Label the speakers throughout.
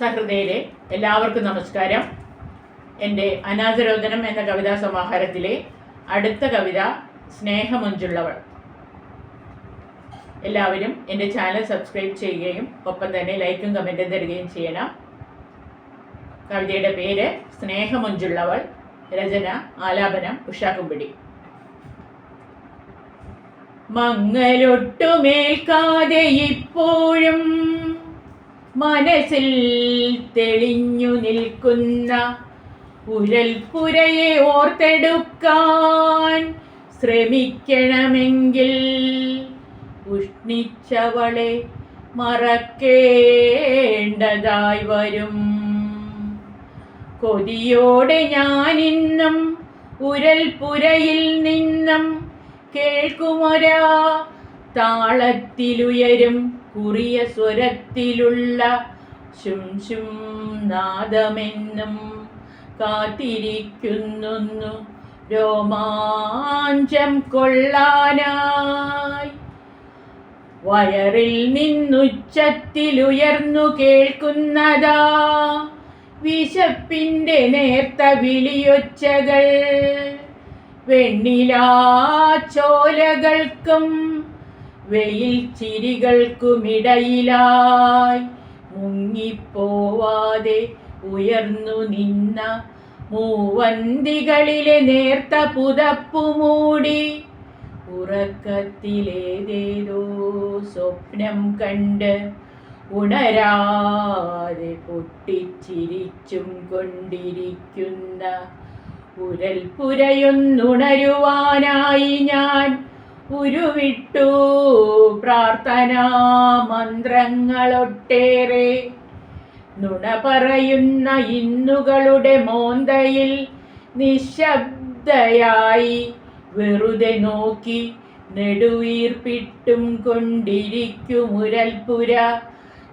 Speaker 1: സഹൃദയരെ എല്ലാവർക്കും നമസ്കാരം. എന്റെ അനാഥരോധനം എന്ന കവിതാ സമാഹാരത്തിലെ അടുത്ത കവിത സ്നേഹമൊഞ്ചുള്ളവൾ. എല്ലാവരും എന്റെ ചാനൽ സബ്സ്ക്രൈബ് ചെയ്യുകയും ഒപ്പം തന്നെ ലൈക്കും കമന്റും തരികയും ചെയ്യണം. കവിതയുടെ പേര് സ്നേഹമൊഞ്ചുള്ളവൾ രചന ആലാപനം ഉഷാക്കുംപിടി മങ്ങലൊട്ടുമേൽക്കാതെ ഇപ്പോഴും മനസ്സിൽ തെളിഞ്ഞു നിൽക്കുന്ന ഉരൽപ്പുരയെ ഓർത്തെടുക്കാൻ ശ്രമിക്കണമെങ്കിൽ ഉഷ്ണിച്ചവളെ മറക്കേണ്ടതായി വരും. കൊതിയോടെ ഞാനിന്നും ഉരൽപ്പുരയിൽ നിന്നും കേൾക്കുമൊരാ താളത്തിലുയരും കുറിയ സ്വരത്തിലുള്ള ശും ശും നാദമെന്നും കാത്തിരിക്കുന്നു രോമാഞ്ചം കൊള്ളാനായി. വയറിൽ നിന്നുച്ചത്തിലുയർന്നു കേൾക്കുന്നതാ വിശപ്പിന്റെ നേർത്ത വിളിയൊച്ചകൾ. വെണ്ണിലാ ചോലകൾക്കും വെയിൽ ചിരികൾക്കുമിടയിലായി മുങ്ങിപ്പോവാതെ ഉയർന്നു നിന്ന മൂവന്തികളിലെ നേർത്ത പുതപ്പു മൂടി ഉറക്കത്തിലേതേതോ സ്വപ്നം കണ്ട് ഉണരാതെ പൊട്ടിച്ചിരിച്ചും കൊണ്ടിരിക്കുന്ന ഉരൽപുരയൊന്നുണരുവാനായി ഞാൻ ഉരുവിട്ടു. പ്രാർത്ഥനാ മന്ത്രങ്ങളൊട്ടേറെ. നുണ പറയുന്ന ഇന്നുകളുടെ മോന്തയിൽ നിശബ്ദയായി വെറുതെ നോക്കി നെടുവീർപ്പിട്ടും കൊണ്ടിരിക്കുമുരൽപുര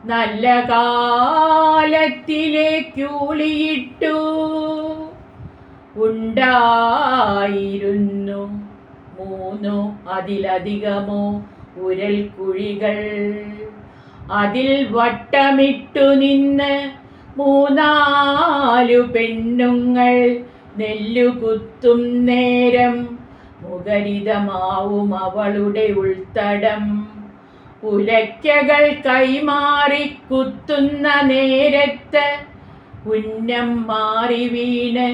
Speaker 1: നല്ല കാലത്തിലേക്കൂളിയിട്ടു ഉണ്ടായിരുന്നു മൂന്നോ അതിലധികമോ ഉരൽ കുഴികൾ അതിൽ വട്ടമിട്ടു നിന്ന് മൂന്നാലു പെണ്ണുങ്ങൾ നെല്ലുകുത്തും നേരം മുഖരിതമാവും അവളുടെ ഉൾത്തടം. ഉലയ്ക്കകൾ കൈമാറി കുത്തുന്ന നേരത്ത് ഉന്നം മാറി വീണ്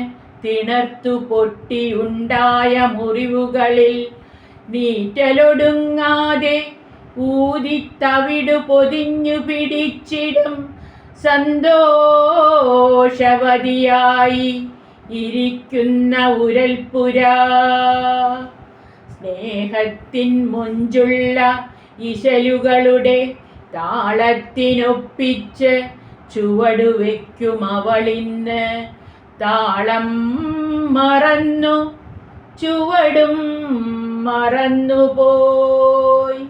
Speaker 1: തിണർത്തു പൊട്ടിയുണ്ടായ മുറിവുകളിൽ നീറ്റലൊടുങ്ങാതെ ഊതിത്തവിടു പൊതിഞ്ഞു പിടിച്ചിടും സന്തോഷവതിയായി ഇരിക്കുന്ന ഉരൽപുര സ്നേഹത്തിൻ മുഞ്ചുള്ള ഇശലുകളുടെ താളത്തിനൊപ്പിച്ച് ചുവടുവെക്കും അവളിന്ന് താളം മറന്നു ചുവടും മറന്നുപോയി.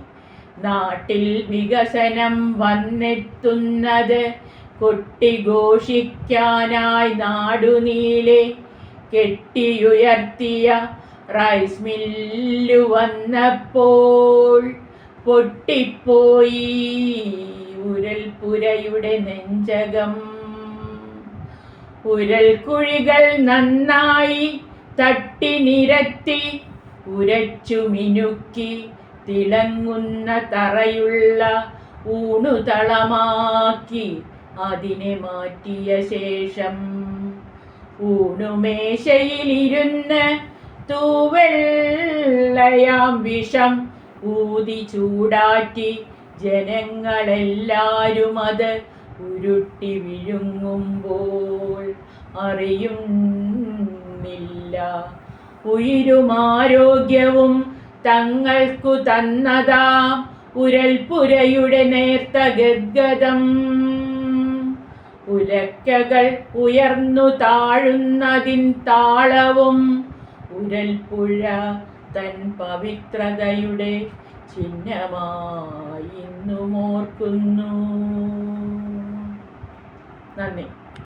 Speaker 1: നാട്ടിൽ വികസനം വന്നെത്തുന്നത് കൊട്ടിഘോഷിക്കാനായി നാടുനീലെ കെട്ടിയുയർത്തിയ റൈസ് മില്ലു വന്നപ്പോൾ പൊട്ടിപ്പോയി. ഉരൽപുരയുടെ നെഞ്ചകം ഉരൽക്കുഴികൾ നന്നായി തട്ടി നിരത്തി ഉരച്ചു മിനുക്കി തിളങ്ങുന്ന തറയുള്ള ഊണുതളമാക്കി അതിനെ മാറ്റിയ ശേഷം ഊണുമേശയിലിരുന്ന് തൂവെള്ളയാം വിഷം ഊതി ചൂടാറ്റി ജനങ്ങളെല്ലാരും അത് ഉരുട്ടി വിഴുങ്ങുമ്പോൾ അറിയുന്നില്ല. ഉയരുമാരോഗ്യവും തങ്ങൾക്കു തന്നതാ. ഉരൽപുരയുടെ നേർത്ത ഗദ്ഗതം ഉലക്കകൾ ഉയർന്നു താഴുന്നതിൻ താളവും ഉരൽപ്പുഴ തൻ പവിത്രതയുടെ ചിഹ്നമായി ഇന്നും ഓർക്കുന്നു നന്ദി.